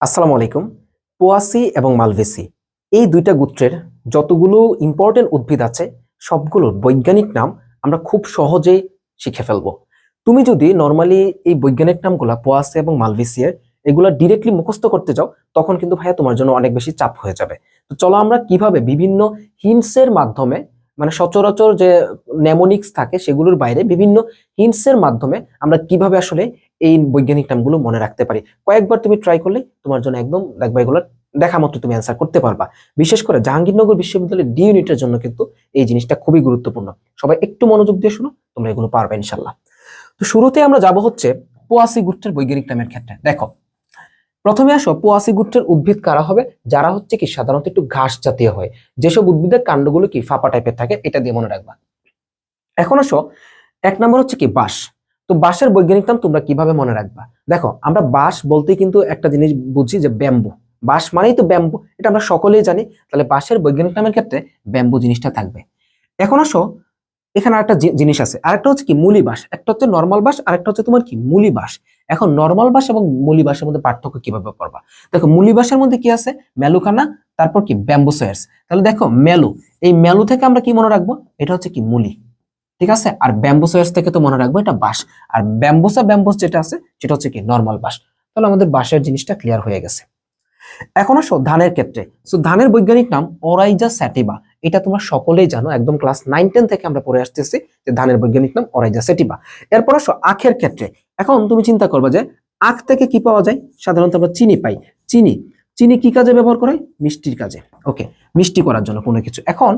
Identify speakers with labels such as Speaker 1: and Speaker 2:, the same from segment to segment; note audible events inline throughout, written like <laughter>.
Speaker 1: আসসালামু আলাইকুম। পোয়াসি এবং মালভেসি, এই দুইটা গোত্রের যতগুলো ইম্পর্টেন্ট উদ্ভিদ আছে, সবগুলোর বৈজ্ঞানিক নাম আমরা খুব সহজেই শিখে ফেলব। তুমি যদি নর্মালি এই বৈজ্ঞানিক নামগুলো পোয়াসি এবং মালভেসিয়ার এগুলা ডিরেক্টলি মুখস্থ করতে যাও, তখন কিন্তু ভাইয়া তোমার জন্য অনেক বেশি চাপ হয়ে যাবে। তো চলো আমরা কীভাবে বিভিন্ন হিন্টসের মাধ্যমে মানে সচরাচর যে নেমোনিক্স থাকে সেগুলোর বাইরে বিভিন্ন হিন্টসের মাধ্যমে আমরা কীভাবে আসলে এই বৈজ্ঞানিক নামগুলো মনে রাখতে পারি। কয়েকবার তুমি ট্রাই করলে তোমার জন্য একদম দেখবা এগুলো দেখা মতো তুমি অ্যান্সার করতে পারবা। বিশেষ করে জাহাঙ্গীরনগর বিশ্ববিদ্যালয়ের ডি ইউনিটের জন্য কিন্তু এই জিনিসটা খুবই গুরুত্বপূর্ণ। সবাই একটু মনোযোগ দিয়ে শুনো, তোমরা এগুলো পারবে ইনশাল্লাহ তো শুরুতে আমরা যাব হচ্ছে পোয়াসি গুত্রের বৈজ্ঞানিক নামের ক্ষেত্রে। দেখো প্রথমে আসো, পোয়াসি গুত্রের উদ্ভিদ কারা হবে? যারা হচ্ছে কি সাধারণত একটু ঘাস জাতীয় হয়। যেসব উদ্ভিদের কাণ্ডগুলো কি ফাঁপা টাইপের থাকে, এটা দিয়ে মনে রাখবা। এখন আসো, এক নম্বর হচ্ছে কি বাঁশ। তো বাঁশের বৈজ্ঞানিক নাম তোমরা কীভাবে মনে রাখবা? দেখো, আমরা বাঁশ বলতে কিন্তু একটা জিনিস বুঝি যে ব্যাম্বু। বাঁশ মানেই তো ব্যাম্বু, এটা আমরা সকলেই জানি। তাহলে বাঁশের বৈজ্ঞানিক নামের ক্ষেত্রে ব্যাম্বু জিনিসটা থাকবে। এখন আসো এখানে আরেকটা জিনিস আছে। আরেকটা হচ্ছে কি মুলি বাঁশ একটা হচ্ছে নর্মাল বাঁশ আরেকটা হচ্ছে তোমার কি মুলি বাঁশ এখন নর্মাল বাস এবং মুলি বাঁশের মধ্যে পার্থক্য কীভাবে করবা? দেখো মুলি বাঁশের মধ্যে কি আছে? মেলুকানা তারপর কি, ব্যাম্বুসয়ার্স। তাহলে দেখো, মেলু। এই মেলু থেকে আমরা কি মনে রাখব? এটা হচ্ছে কি, মুলি। ঠিক আছে? আর ব্যাম্বুসয়ার্স থেকে তো মনে রাখব, এটা বাঁশ। আর ব্যাম্বুসা, ব্যাম্বুস যেটা আছে, সেটা হচ্ছে কি নর্মাল বাঁশ। তাহলে আমাদের বাঁশের জিনিসটা ক্লিয়ার হয়ে গেছে। এখন আসো ধানের ক্ষেত্রে। সো ধানের বৈজ্ঞানিক নাম অরাইজা স্যাটিবা এটা তোমরা সকলেই জানো, একদম ক্লাস নাইন টেন থেকে আমরা পড়ে আসতেছি যে ধানের বৈজ্ঞানিক নাম অরাইজা সেটিবা। এরপর আসো আখের ক্ষেত্রে। এখন তুমি চিন্তা করবে যে আখ থেকে কি পাওয়া যায়? সাধারণত আমরা চিনি পাই। চিনি চিনি কি কাজে ব্যবহার করে? মিষ্টির কাজে। ওকে মিষ্টি করার জন্য কোনো কিছু। এখন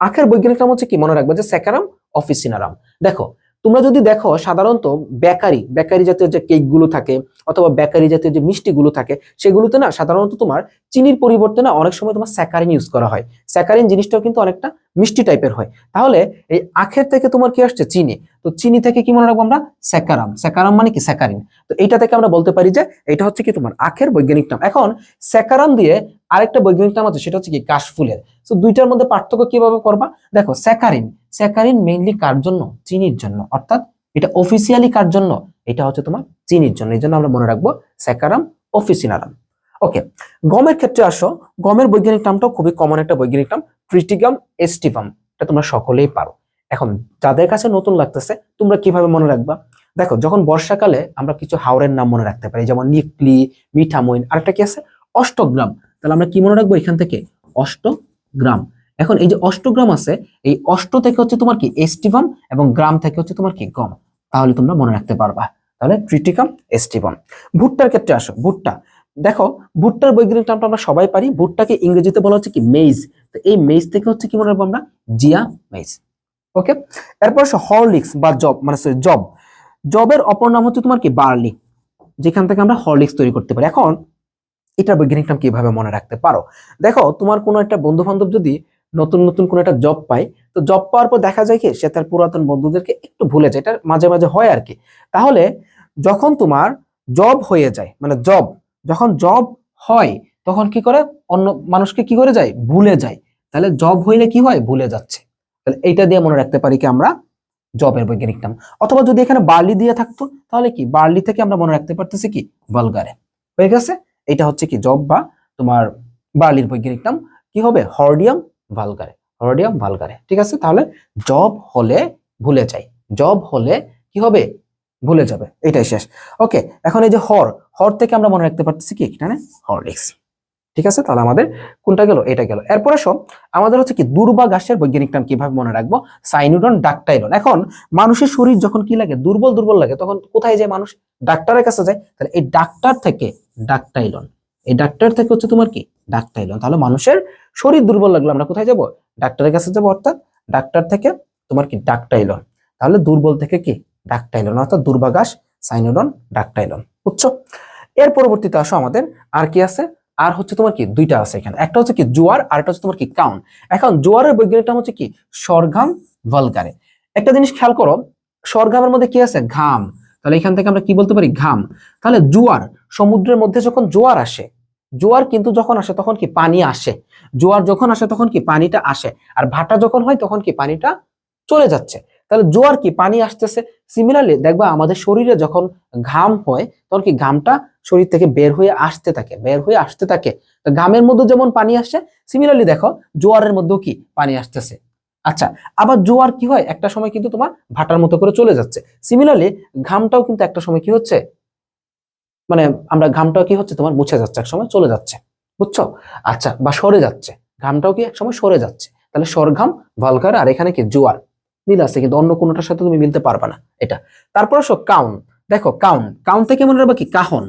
Speaker 1: আখের বৈজ্ঞানিক নাম হচ্ছে কি? মনে রাখবে যে স্যাকারাম অফিসিনারাম। দেখো তোমরা যদি দেখো, সাধারণত বেকারি বেকারি জাতীয় যে কেকগুলো থাকে অথবা বেকারি জাতীয় যে মিষ্টিগুলো থাকে, সেগুলোতে না সাধারণত তোমার চিনির পরিবর্তে না অনেক সময় তোমার স্যাকারিন ইউজ করা হয়। স্যাকারিন জিনিসটাও কিন্তু অনেকটা মিষ্টি টাইপের হয়। তাহলে এই আখের থেকে তোমার কি আসছে? চিনি। তো চিনি থেকে কি মনে রাখব আমরা? স্যাকারাম। স্যাকারাম মানে কি? স্যাকারিন। তো এইটা থেকে আমরা বলতে পারি যে এটা হচ্ছে কি তোমার আখের বৈজ্ঞানিক নাম। এখন স্যাকারাম দিয়ে আরেকটা বৈজ্ঞানিক নাম আছে, সেটা হচ্ছে কি? কাশফুলের। তো দুইটার মধ্যে পার্থক্য কীভাবে করবা? দেখো, স্যাকারিন। স্যাকারিন মেইনলি কার জন্য? চিনির জন্য। অর্থাৎ এটা অফিসিয়ালি কার জন্য? এটা হচ্ছে তোমার চিনির জন্য। এই জন্য আমরা মনে রাখব স্যাকারাম অফিসিনারাম ওকে, গমের ক্ষেত্রে আসো। গমের বৈজ্ঞানিক নামটাও খুবই কমন একটা বৈজ্ঞানিক নাম ট্রিটিগাম এস্টিভাম এটা তোমরা সকলেই পারো। এখন যাদের কাছে নতুন লাগতেছে, তোমরা কীভাবে মনে রাখবা? দেখো, যখন বর্ষাকালে আমরা কিছু হাওরের নাম মনে রাখতে পারি, যেমন নিকলি, মিঠামইন, আরেকটা কি আছে? অষ্টগ্রাম। তাহলে আমরা কি মনে রাখব এখান থেকে? অষ্টগ্রাম। এখন এই যে অষ্টগ্রাম আছে, এই অষ্ট থেকে হচ্ছে তোমার কি? এস্টিভাম এবং গ্রাম থেকে হচ্ছে তোমার কি? গম। তাহলে তোমরা মনে রাখতে পারবা। তাহলে ট্রিটিকাম এস্টিভাম। ভুট্টার ক্ষেত্রে আসো, ভুট্টা। দেখো, ভুট্টার বৈজ্ঞানিক নামটা আমরা সবাই পারি। ভুট্টাকে ইংরেজিতে বলা হচ্ছে কি? মেইজ তো এই মেইজ থেকে হচ্ছে কি মনে রাখব আমরা? জিয়া মেইজ ওকে এরপর হরলিক্স বা জব মানে সরি জব জবের অপর নাম হচ্ছে তোমার কি? বার্লি। যেখান থেকে আমরা হরলিক্স তৈরি করতে পারি। এখন এটার বৈজ্ঞানিক নাম কীভাবে মনে রাখতে পারো? দেখো, তোমার কোনো একটা বন্ধু বান্ধব যদি নতুন নতুন কোনো একটা জব পায়, তো জব পাওয়ার পর দেখা যায় কি, সে তার পুরাতন বন্ধুদেরকে একটু ভুলে যায়। এটা মাঝে মাঝে হয় আর কি। তাহলে যখন তোমার জব হয়ে যায় মানে জব যখন জব হয়, তখন কি করে? অন্য মানুষকে কি করে যায়? ভুলে যায়। তাহলে জব হইলে কি হয়? ভুলে যাচ্ছে। তাহলে এইটা দিয়ে মনে রাখতে পারি কি আমরা জবের বৈজ্ঞানিক নাম অথবা যদি এখানে বার্লি দিয়ে থাকতো, তাহলে কি? বার্লি থেকে আমরা মনে রাখতে পারতেছি কি? বলগারে হয়ে গেছে? এটা হচ্ছে কি জব বা তোমার বার্লির বৈজ্ঞানিক নাম কি হবে? হর্ডিয়াম ভালগারে। হর্ডিয়াম ভালগারে। ঠিক আছে? তাহলে জব হলে ভুলে যাই। জব হলে কি হবে? ভুলে যাবে। এটাই শেষ। ওকে, এখন এই যে হর হর থেকে আমরা মনে রাখতে পারতেছি কি? এখানে হরলিক্স। ঠিক আছে? তাহলে আমাদের কোনটা গেল? এটা গেল। এরপর আসো, আমাদের হচ্ছে কি দুর্বা ঘাসের বৈজ্ঞানিক নাম কীভাবে মনে রাখব? সাইনুডন ডাকটাইলন। এখন মানুষের শরীর যখন কি লাগে? দুর্বল দুর্বল লাগে, তখন কোথায় যায় মানুষ? ডাক্তারের কাছে যায়। তাহলে এই ডাক্তার থেকে ডাকটাইলন। এই ডাক্তার থেকে হচ্ছে তোমার কি? ডাকটাইলন। তাহলে মানুষের শরীর দুর্বল লাগল, আমরা কোথায় যাব? ডাক্তারের কাছে যাব অর্থাৎ ডাক্তার থেকে তোমার কি? ডাকটাইলন। তাহলে দুর্বল থেকে কি? ডাকটাইলন। অর্থাৎ দুর্বাঘাস সাইনোডন, ডাকটাইলন। বুঝছ? এর পরবর্তীতে আসো আমাদের আর কি আছে? আর হচ্ছে তোমার কি দুইটা আছে এখানে। একটা হচ্ছে কি জোয়ার, আর একটা হচ্ছে তোমার কি কাউন। এখন জোয়ারের বৈজ্ঞানিক নাম হচ্ছে কি? সরঘাম ভলগারে। একটা জিনিস খেয়াল করো সরঘামের মধ্যে কি আছে? ঘাম। তাহলে এখান থেকে আমরা কি বলতে পারি? ঘাম। তাহলে জোয়ার, সমুদ্রের মধ্যে যখন জোয়ার আসে, জোয়ার কিন্তু যখন আসে তখন কি পানি আসে। জোয়ার যখন আসে তখন কি পানিটা আসে। আর ভাটা যখন হয় তখন কি পানিটা চলে যাচ্ছে। তাহলে জোয়ার কি? পানি আসতেছে। সিমিলারলি দেখবা আমাদের শরীরে যখন ঘাম হয়, তখন কি ঘামটা শরীর থেকে বের হয়ে আসতে থাকে, বের হয়ে আসতে থাকে। তো ঘামের মধ্যে যেমন পানি আসছে সিমিলারলি দেখো, জোয়ারের মধ্যেও কি পানি আসতেছে। আচ্ছা আবার জোয়ার কি হয়? একটা সময় কিন্তু তোমার ভাটার মতো করে চলে যাচ্ছে। সিমিলারলি ঘামটাও কিন্তু একটা সময় কি হচ্ছে? মানে আমরা ঘামটাও কি হচ্ছে? তোমার মুছে যাচ্ছে, এক সময় চলে যাচ্ছে। বুঝছ? আচ্ছা বা সরে যাচ্ছে। ঘামটাও কি এক সময় সরে যাচ্ছে। তাহলে সরঘাম ভালগার আর এখানে কি জোয়ার? মিল আছে, কিন্তু অন্য কোনোটার সাথে তুমি মিলতে পারবে না এটা। তারপর আসো কাউন। দেখো, কাউন। কাউন থেকে মনে রাখবা কি? কাহন।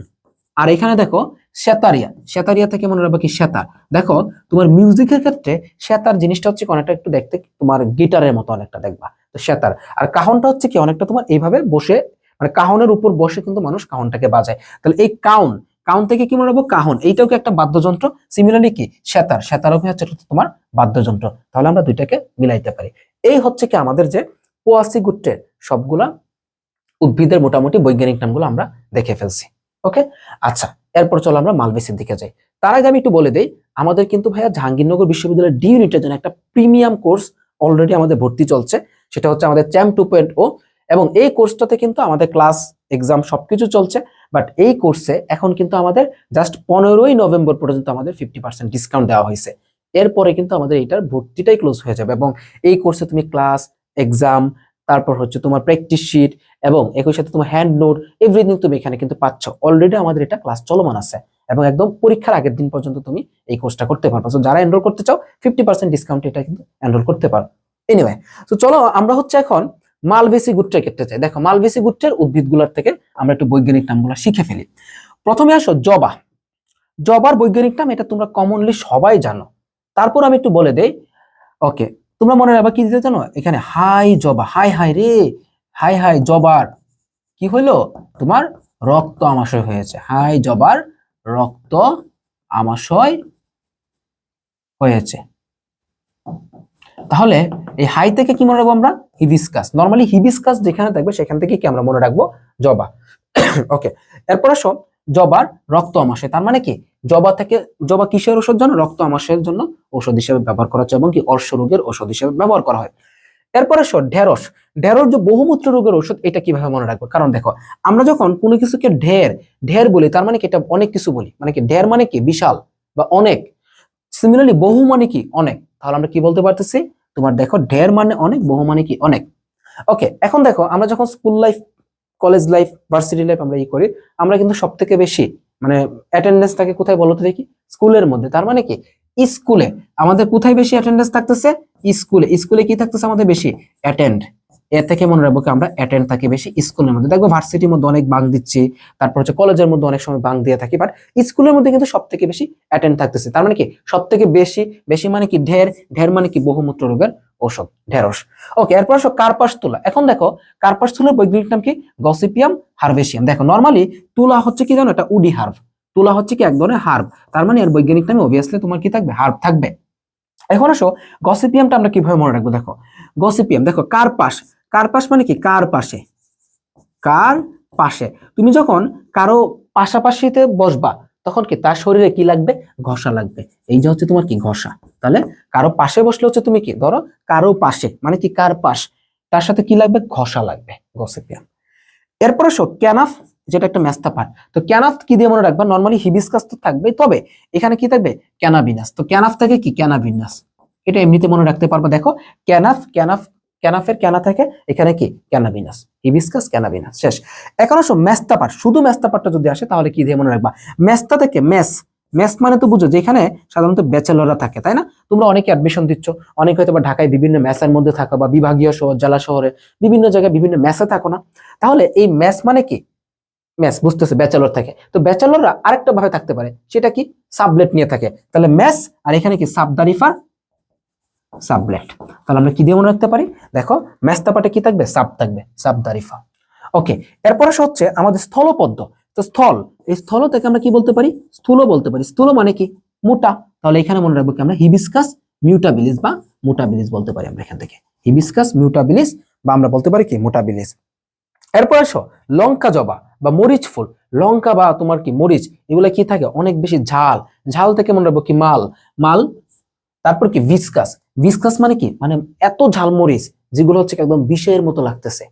Speaker 1: আর এখানে দেখো সেতারিয়া। সেতারিয়া থেকে মনে রাখবা কি? সেতার। দেখো, তোমার মিউজিকের ক্ষেত্রে সেতার জিনিসটা হচ্ছে অনেকটা একটু দেখতে তোমার গিটারের মতো অনেকটা দেখবা। তো সেতার। আর কাহনটা হচ্ছে কি? অনেকটা তোমার এইভাবে বসে মানে কাহনের উপর বসে কিন্তু মানুষ কাহনটাকে বাজায়। তাহলে এই কাউন কাউন থেকে কি মনে রাখব কাহন। এইটাও কি একটা বাদ্যযন্ত্র? সিমিলারলি কি? সেতার। সেতারও কি হচ্ছে তোমার বাদ্যযন্ত্র। তাহলে আমরা দুইটাকে মিলাইতে পারি। এই হচ্ছে কি আমাদের যে পোয়াসি গুট্টের সবগুলা উদ্ভিদের মোটামুটি বৈজ্ঞানিক নামগুলো আমরা দেখে ফেলছি। ওকে আচ্ছা এরপর চলো আমরা মালবেসির দিকে যাই। তার আগে আমি একটু বলে দেই, আমাদের কিন্তু ভাইয়া জাহাঙ্গীরনগর বিশ্ববিদ্যালয়ের ডি ইউনিটের জন্য একটা প্রিমিয়াম কোর্স অলরেডি আমাদের ভর্তি চলছে। সেটা হচ্ছে আমাদের চ্যাম টু পয়েন্ট ও এবং এই কোর্সটাতে কিন্তু আমাদের ক্লাস এক্সাম সবকিছু চলছে। বাট এই কোর্সে এখন কিন্তু আমাদের জাস্ট পনেরোই নভেম্বর পর্যন্ত আমাদের ফিফটি পার্সেন্ট ডিসকাউন্ট দেওয়া হয়েছে। এরপরে কিন্তু আমাদের এইটার ভর্তিটাই ক্লোজ হয়ে যাবে এবং এই কোর্সে তুমি ক্লাস এক্সাম তারপর হচ্ছে তোমার প্র্যাকটিস শিট এবং একই সাথে তোমার হ্যান্ড নোট এভরিথিং তুমি এখানে কিন্তু পাচ্ছ। অলরেডি আমাদের এটা ক্লাস চলমান আছে এবং একদম পরীক্ষার আগের দিন পর্যন্ত তুমি এই কোর্সটা করতে পারবে। তো যারা এনরোল করতে চাও ফিফটি পার্সেন্ট ডিসকাউন্ট এটা কিন্তু এনরোল করতে পারো। এনিওয়ে তো চলো আমরা হচ্ছে এখন মালবেসি গুট্টের ক্ষেত্রে চাই দেখো মালবেসি গুট্টের উদ্ভিদগুলোর থেকে আমরা একটু বৈজ্ঞানিক নামগুলো শিখে ফেলি। প্রথমে আসো জবা। জবার বৈজ্ঞানিক নাম এটা তোমরা কমনলি সবাই জানো। তারপর আমি একটু বলে দেই। ওকে তোমরা মনে রাখবা কি দিতে জানো? এখানে হাই জবা, হাই হাই রে, হাই হাই জবার। কি হইল? তোমার রক্ত আমাশয় হয়েছে। হাই জবার রক্ত আমাশয় হয়েছে। তাহলে এই হাই থেকে কি মনে রাখব আমরা? হিবিসকাস। নর্মালি হিবিসকাস যেখানে থাকবে সেখান থেকে কি আমরা মনে রাখব? জবা। <coughs> ওকে এরপর আসো, জবার রক্ত আমাশয়। তার মানে কি? জবা থেকে, জবা কিসের ওষুধ জন্য রক্ত আমাশয়ের জন্য ঔষধ হিসেবে ব্যবহার করা হচ্ছে এবং কি অর্শ রোগের ওষুধ হিসেবে ব্যবহার করা হয়। এরপরে আসো, ঢেঁড়স। ঢেঁড়স যে বহুমূত্র রোগের ওষুধ এটা কীভাবে মনে রাখব? কারণ দেখো, আমরা যখন কোনো কিছুকে ঢের ঢের বলি, তার মানে কি এটা অনেক কিছু বলি। মানে কি ঢের মানে কি? বিশাল বা অনেক। সিমিলারলি বহু মানে কি? অনেক। তাহলে আমরা কি বলতে পারতেছি? তোমার দেখো, ঢের মানে অনেক, বহু মানে কি? অনেক। ওকে এখন দেখো, আমরা যখন school life college life varsity life আমরা ই করি, আমরা কিন্তু সব থেকে বেশি মানে অ্যাটেন্ডেন্স থাকে কোথায় বলতে দেখি? স্কুলের মধ্যে। তার মানে কি? স্কুলে। আমাদের কোথায় বেশি অ্যাটেন্ডেন্স থাকতেছে? স্কুলে। স্কুলে কি থাকতেছে আমাদের বেশি? অ্যাটেন্ড এর থেকে মনে রাখব কি আমরা অ্যাটেন্ড থাকি বেশি স্কুলের মধ্যে। দেখব ভার্সিটির মধ্যে অনেক বাং দিচ্ছি, তারপর হচ্ছে কলেজের মধ্যে অনেক সময় বাং দিয়ে থাকি বাট স্কুলের মধ্যে কিন্তু সব থেকে বেশি অ্যাটেন্ড থাকতেছে। তার মানে কি? সব থেকে বেশি বেশি মানে কি? ঢের। ঢের মানে কি? বহুমূত্র রোগের ঔষধ ঢেঁড়স। ওকে এরপর আসো কার্পাস তুলা। এখন দেখো, কার্পাস তুলার বৈজ্ঞানিক নাম কি? গসিপিয়াম হার্ভেশিয়াম দেখো নর্মালি তুলা হচ্ছে কি জানো? এটা উডি হার্ভ তুলা হচ্ছে কি? এক ধরনের হার্ভ তার মানে এর বৈজ্ঞানিক নামে অবভিয়াসলি তোমার কি থাকবে? হার্ভ থাকবে। এখন আসো গসিপিয়ামটা আমরা কীভাবে মনে রাখব? দেখো গসিপিয়াম দেখো, কার্পাস। কার্পাস মানে কি? কার পাশে। কার পাশে। তুমি যখন কারও পাশাপাশিতে বসবা তখন কি তার শরীরে কি লাগবে? ঘষা লাগবে। এই যে হচ্ছে তোমার কি ঘষা। তাহলে কারও পাশে বসলে হচ্ছে তুমি কি? ধরো কারও পাশে মানে কি কার পাশ? তার সাথে কি লাগবে? ঘষা লাগবে গসিপিয়াম এরপরে শো ক্যানাফ যেটা একটা ম্যাস্তা পার্ট তো ক্যানাফ কি দিয়ে মনে রাখবা? নর্মালি হিবিসকাস তো থাকবে তবে এখানে কি থাকবে? ক্যানাবিনাস তো ক্যানাফ থেকে কি? ক্যানাবিনাস এটা এমনিতে মনে রাখতে পারবা। দেখো ক্যানাফ ক্যানাফ ক্যানাফের ক্যানা থেকে, এখানে কি? ক্যানাবিনাস হিবিসকাস ক্যানাবিনাস শেষ। এখন আসো পার্ট শুধু ম্যাস্তা পার্টটা যদি আসে, তাহলে কি দিয়ে মনে রাখবা? ম্যাস্তা থেকে মেস মেস মানে তো বুঝো, যেখানে সাধারণত ব্যাচেলররা থাকে, তাই না? তোমরা অনেকে অ্যাডমিশন দিচ্ছ, অনেকে হয়তো বা ঢাকায় বিভিন্ন ম্যাসের মধ্যে থাকো বা বিভাগীয় শহর, জেলা শহরে, বিভিন্ন জায়গায় বিভিন্ন ম্যাসে থাকো না। তাহলে এই ম্যাস মানে কি? ম্যাস বুঝতেছে, ব্যাচেলর থাকে। তো ব্যাচেলররা আরেকটা ভাবে থাকতে পারে, সেটা কি? সাবলেট নিয়ে থাকে। তাহলে ম্যাস আর এখানে কি? সাবদারিফার সাবলেট। তাহলে আমরা কি দিয়ে মনে রাখতে পারি? দেখো ম্যাস্তাপাটে কি থাকবে? সাব থাকবে সাবদারিফা ওকে এরপরে হচ্ছে আমাদের স্থলপদ্ম। তো স্থল, এই স্থল থেকে আমরা কি বলতে পারি? স্থূল বলতে পারি। স্থূল মানে কি? মোটা। তাহলে এখানে মনে রাখব কি আমরা? হিবিসকাস মিউটাবিলিস বা মোটাবিলিস বলতে পারি আমরা এখান থেকে। হিবিসকাস মিউটাবিলিস বা আমরা বলতে পারি কি? মোটাবিলিস এরপর আসো, লঙ্কা জবা বা মরিচ ফুল। লঙ্কা বা তোমার কি মরিচ, এগুলো কি থাকে? অনেক বেশি ঝাল। ঝাল থেকে মনে রাখব কি? মাল। মাল তারপর কি? ভিসকাস ভিসকাস মানে কি? মানে এত ঝাল মরিচ যেগুলো হচ্ছে একদম বিষের মতো লাগতেছে।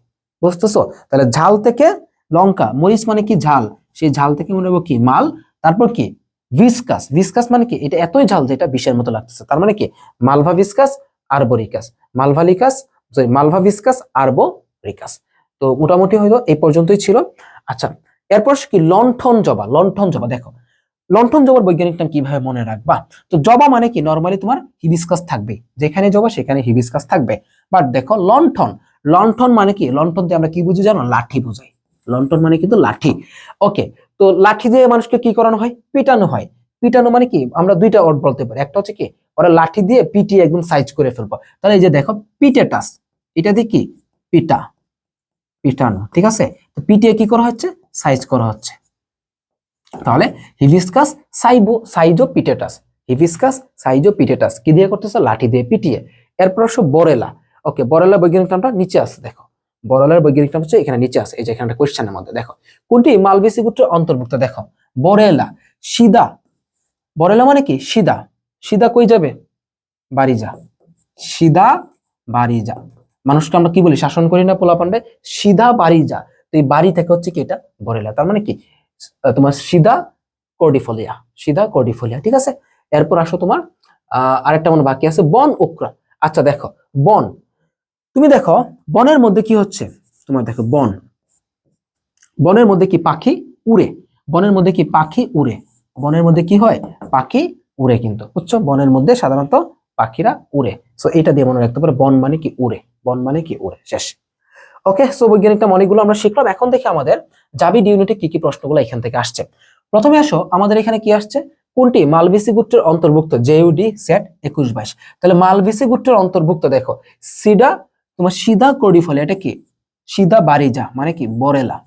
Speaker 1: বুঝতেছো? তাহলে ঝাল থেকে লঙ্কা, মরিচ মানে কি? ঝাল। সেই ঝাল থেকে মনে কি? মাল। তারপর কি? ভিসকাস ভিসকাস মানে কি? এটা এতই ঝাল যে এটা বিষের মতো লাগতেছে। তার মানে কি? মালভা ভিসকাস আরবোরিকাস মালভালিকাস সরি মালভা ভিসকাস আরবোরিকাস তো মোটামুটি হয়তো এই পর্যন্তই ছিল। আচ্ছা এরপর কি? লণ্ঠন জবা। লণ্ঠন জবা। দেখো লণ্ঠন জবার বৈজ্ঞানিক নাম কীভাবে মনে রাখবা? তো জবা মানে কি? নর্মালি তোমার হিবিস্কাস থাকবে। যেখানে জবা, সেখানে হিবিস্কাস থাকবে। বাট দেখো লন্ঠন লন্ঠন মানে কি? লন্ঠন দিয়ে আমরা কি বুঝি জানো? লাঠি বুঝাই। লন্ঠন মানে কিন্তু লাঠি। ওকে তো লাঠি দিয়ে মানুষকে কি করানো হয়? পিটানো হয়। পিটানো মানে কি? আমরা দুইটা ওয়ার্ড বলতে পারি। একটা হচ্ছে কি? ওরা লাঠি দিয়ে পিটিয়ে একদম সাইজ করে ফেলব। তাহলে এই যে দেখো পিটেটাস এটা দিয়ে কি? পিটা। পিটানো। ঠিক আছে? তো পিটিয়ে কি করা হচ্ছে? সাইজ করা হচ্ছে। তাহলে হিবিস্কাস সাইবো সাইজো পিটেটাস হিবিস্কাস সাইজো পিটেটাস কি দিয়ে করতেছে? লাঠি দিয়ে পিটিয়ে। এরপর আসো বরেলা। ওকে বরেলা বৈজ্ঞানিক নামটা নিচে আছে, দেখো। বরেলার বৈজ্ঞানিক নাম হচ্ছে এখানে নিচে আছে, এই যে এখানে কোয়েশ্চেনের মধ্যে, দেখো। কোনটি? মালবেসি গোত্রের অন্তর্ভুক্ত, দেখো। বরেলা, সিদা। বরেলা মানে কি? সিদা। সিদা কই যাবে? বাড়ি যা সিদা বাড়ি যা মানুষকে আমরা কি বলি? শাসন করি না পোলা পান্ডে সিধা বাড়ি যা তো এই বাড়ি থেকে হচ্ছে কি এটা? বরেলা। তার মানে কি? তোমার সিদা কর্ডিফোলিয়া, সিধা কর্ডিফোলিয়া, ঠিক আছে? এরপর আসো তোমার আরেকটা মনে বাকি আছে, বন ওকরা আচ্ছা দেখো, বন। তুমি দেখো, বনের মধ্যে কি হচ্ছে? তোমার দেখো, বন। বনের মধ্যে কি পাখি উড়ে? বনের মধ্যে কি পাখি উড়ে? বনের মধ্যে কি হয়? পাখি উড়ে কিন্তু, বুঝছ? বনের মধ্যে সাধারণত পাখিরা উড়ে। সো এটা দিয়ে মনে রাখতে পারে, বন মানে কি উড়ে? বন মানে কি উড়ে, শেষ। ওকে সো বৈজ্ঞানিকটা অনেকগুলো আমরা শিখলাম। এখন দেখি আমাদের জাবিড ইউনিটে কি কি প্রশ্নগুলো এখান থেকে আসছে। প্রথমে আসো, আমাদের এখানে কি আসছে? কোনটি মালবিসি গুত্রের অন্তর্ভুক্ত? জেইউডি সেট একুশ বাইশ। তাহলে মালবিসি গুত্রের অন্তর্ভুক্ত দেখো, সিডা, তোমার সিদা কর্ডিফলে এটা কি? সিদা বারিজা মানে কি? বরেলা।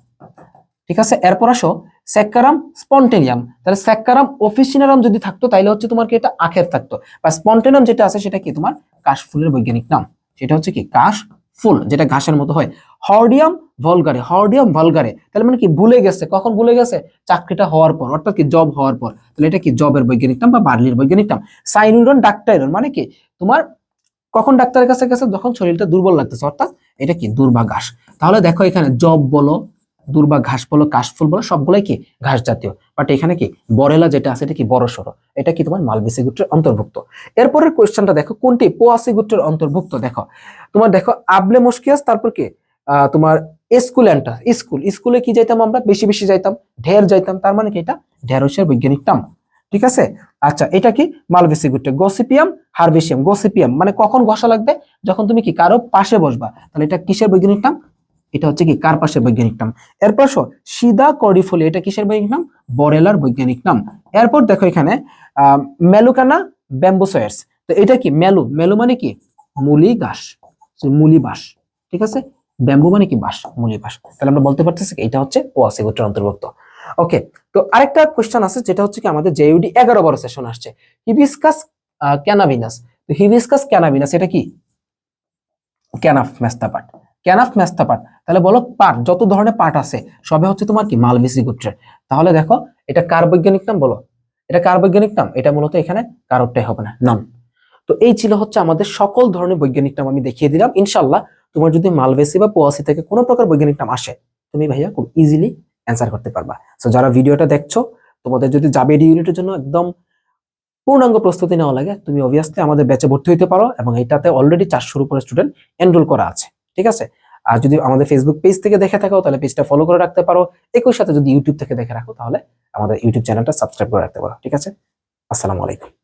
Speaker 1: ঠিক আছে? এরপর আসো স্যাক্কারাম স্পন্টেনিয়াম। তাহলে স্যাক্কারাম অফিসিনারাম যদি থাকতো তাহলে হচ্ছে তোমার কি এটা আখের থাকতো। বা স্পন্টেনিয়াম যেটা আছে, সেটা কি তোমার কাশফুলের বৈজ্ঞানিক নাম? সেটা হচ্ছে কি? কাশ ফুল, যেটা ঘাসের মতো হয়। হর্ডিয়াম ভলগারে হর্ডিয়াম ভলগারে, তাহলে মানে কি ভুলে গেছে? কখন ভুলে গেছে? চাকরিটা হওয়ার পর, অর্থাৎ কি জব হওয়ার পর। তাহলে এটা কি জবের বৈজ্ঞানিক নাম বা বার্লির বৈজ্ঞানিক নাম? সাইনুরন ডাক্তারের মানে কি? তোমার কখন ডাক্তারের কাছে গেছে? যখন শরীরটা দুর্বল লাগতেছে, অর্থাৎ এটা কি? দুর্বা ঘাস তাহলে দেখো এখানে জব বলো দুর্বা ঘাস বলো, কাশফুল বলো, সবগুলোই কি? ঘাস জাতীয়। বাট এখানে কি? বরেলা যেটা আছে, এটা কি বড় সড়ো? এটা কি তোমার মালবেসি গুত্রের অন্তর্ভুক্ত? এরপরের কোয়েশ্চেনটা দেখো, কোনটি? পোয়াসি গুত্রের অন্তর্ভুক্ত, দেখো। তোমার দেখো, আবলে মুশকিয়াস, তারপর কি? তোমার স্কুল্যান্টা স্কুল। স্কুলে কি যাইতাম আমরা? বেশি বেশি যাইতাম, ঢের যাইতাম, তার মানে কি এটা? ঢেরসের বৈজ্ঞানিক নাম ঠিক আছে? আচ্ছা এটা কি? মালবেসি গুট্রে গসিপিয়াম হারবেসিয়াম গসিপিয়াম মানে কখন ঘষা লাগবে? যখন তুমি কি কারও পাশে বসবা, তাহলে এটা কিসের বৈজ্ঞানিক নাম এটা হচ্ছে কি কার্পাসের বৈজ্ঞানিক নাম? এরপর সিদা কর্ডিফোলি এটা কিসের বৈজ্ঞানিক নাম? বরেলার বৈজ্ঞানিক নাম। এরপর দেখো এখানে মেলুকানা ব্যাম্বোসয়ার্স। তো এটা কি, মেলু? মেলু মানে কি? মুলি ঘাস। মুলি বাস ঠিক আছে? ব্যাম্বু মানে কি? বাস মুলি বাস তাহলে আমরা বলতে পারতেছি এটা হচ্ছে ওয়াসি গোত্রের অন্তর্ভুক্ত। ওকে, তো আরেকটা কোশ্চেন আছে, যেটা হচ্ছে কি, আমাদের জেইউডি এগারো বড় সেশন আসছে। Hibiscus cannabinus. তো হিবিস্কাস ক্যানাবিনাস, এটা কি? ক্যানাফ মেস্তাপাট ক্যানাফ মেস্তাপাট তাহলে বলো পাট যত ধরনের পাট আছে, সবে হচ্ছে তোমার কি? মালবেসি গোত্রের। তাহলে দেখো, এটা কার বৈজ্ঞানিক নাম বলো? এটা কার বৈজ্ঞানিক নাম? এটা মূলত এখানে কারোরটাই হবে না নাম তো এই ছিল হচ্ছে আমাদের সকল ধরনের বৈজ্ঞানিক নাম আমি দেখিয়ে দিলাম। ইনশাল্লাহ তোমার যদি মালবেসি বা পোয়াসি থেকে কোনো প্রকার বৈজ্ঞানিক নাম আসে, তুমি ভাইয়া খুব ইজিলি অ্যান্সার করতে পারবা। সো যারা ভিডিওটা দেখছ, তোমাদের যদি জাবেড ইউনিটের জন্য একদম পূর্ণাঙ্গ প্রস্তুতি নেওয়া লাগে, তুমি অবভিয়াসলি আমাদের ব্যাচে ভর্তি হতে পারো এবং এটাতে অলরেডি চারশোর উপরে স্টুডেন্ট এনরোল করা আছে। ঠিক আছে? আর যদি আমাদের ফেসবুক পেজ থেকে দেখে থাকো, তাহলে পেজটা ফলো করে রাখতে পারো। একই সাথে যদি ইউটিউব থেকে দেখে রাখো, তাহলে আমাদের ইউটিউব চ্যানেলটা সাবস্ক্রাইব করে রাখতে পারো, ঠিক আছে? আসসালামু আলাইকুম।